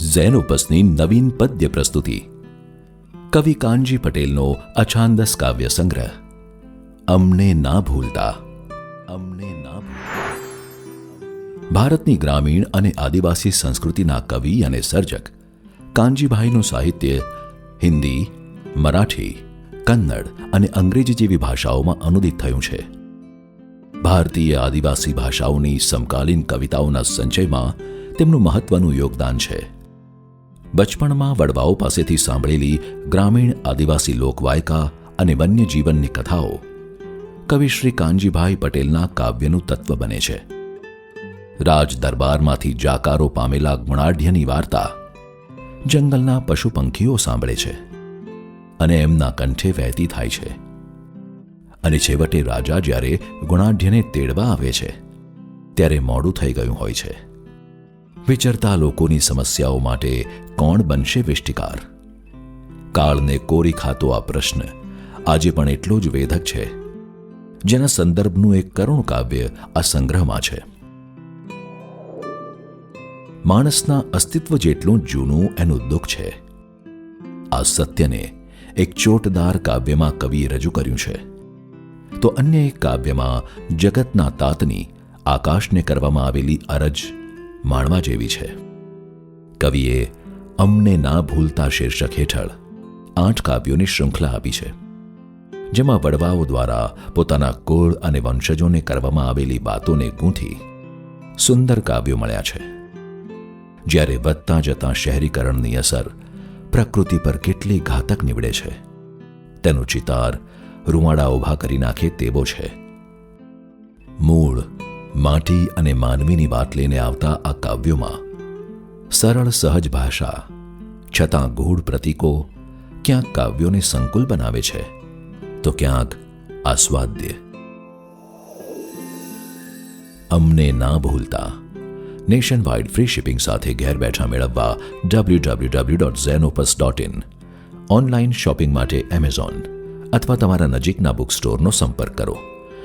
ઝેનોપસની નવીન પદ્ય પ્રસ્તુતિ. કવિ કાનજી પટેલનો અછાંદસ કાવ્ય સંગ્રહ. અમને ના ભૂલતા. અમને ના ભારતની ગ્રામીણ અને આદિવાસી સંસ્કૃતિના કવિ અને સર્જક કાનજીભાઈનું સાહિત્ય હિન્દી, મરાઠી, કન્નડ અને અંગ્રેજી જેવી ભાષાઓમાં અનુદિત થયું છે. ભારતીય આદિવાસી ભાષાઓની સમકાલીન કવિતાઓના સંચયમાં તેમનું મહત્વનું યોગદાન છે. બચપણમાં વડવાઓ પાસેથી સાંભળેલી ગ્રામીણ આદિવાસી લોકવાયકા અને વન્યજીવનની કથાઓ કવિ શ્રી કાનજીભાઈ પટેલના કાવ્યનું તત્વ બને છે. રાજ દરબારમાંથી જાકારો પામેલા ગુણાઢ્યની વાર્તા જંગલના પશુ પંખીઓ સાંભળે છે અને એમના કંઠે વહેતી થાય છે. અને છેવટે રાજા જ્યારે ગુણાઢ્યને તેડવા આવે છે, ત્યારે મોડું થઈ ગયું હોય છે. વિચરતા લોકોની સમસ્યાઓ માટે કોણ બનશે વિષ્ટિકાર? કાળને કોરી ખાતો આ પ્રશ્ન આજે પણ એટલો જ વેધક છે, જેના સંદર્ભનું એક કરુણ કાવ્ય આ સંગ્રહમાં છે. માણસના અસ્તિત્વ જેટલું જૂનું એનું દુઃખ છે. આ સત્યને એક ચોટદાર કાવ્યમાં કવિએ રજૂ કર્યું છે. તો અન્ય એક કાવ્યમાં જગતના તાતની આકાશને કરવામાં આવેલી અરજ માણવા જેવી છે. કવિએ અમને ના ભૂલતા શીર્ષક હેઠળ આઠ કાવ્યોની શૃંખલા આપી છે. જેમાં વડવાઓ દ્વારા પોતાના કુળ અને વંશજોને કરવામાં આવેલી વાતોને ગૂંથી સુંદર કાવ્યો મળ્યા છે. જ્યારે વધતા જતા શહેરીકરણની અસર પ્રકૃતિ પર કેટલી ઘાતક નીવડે છે. તેનો ચિતાર રૂવાડા ઊભા કરી નાખે તેવો છે. માટી અને માનવીની વાત લઈને આવતા આ કાવ્યોમાં સરળ સહજ ભાષા, છતાં ગૂઢ પ્રતીકો ક્યાંક કાવ્યોને સંકુલ બનાવે છે, તો ક્યાંક આસ્વાદ્ય. અમને ના ભૂલતા નેશન વાઇડ ફ્રી શિપિંગ સાથે ઘેર બેઠા મેળવવા W W W dot zenopus dot in online shopping માટે એમેઝોન અથવા તમારા નજીકના બુક સ્ટોરનો સંપર્ક કરો.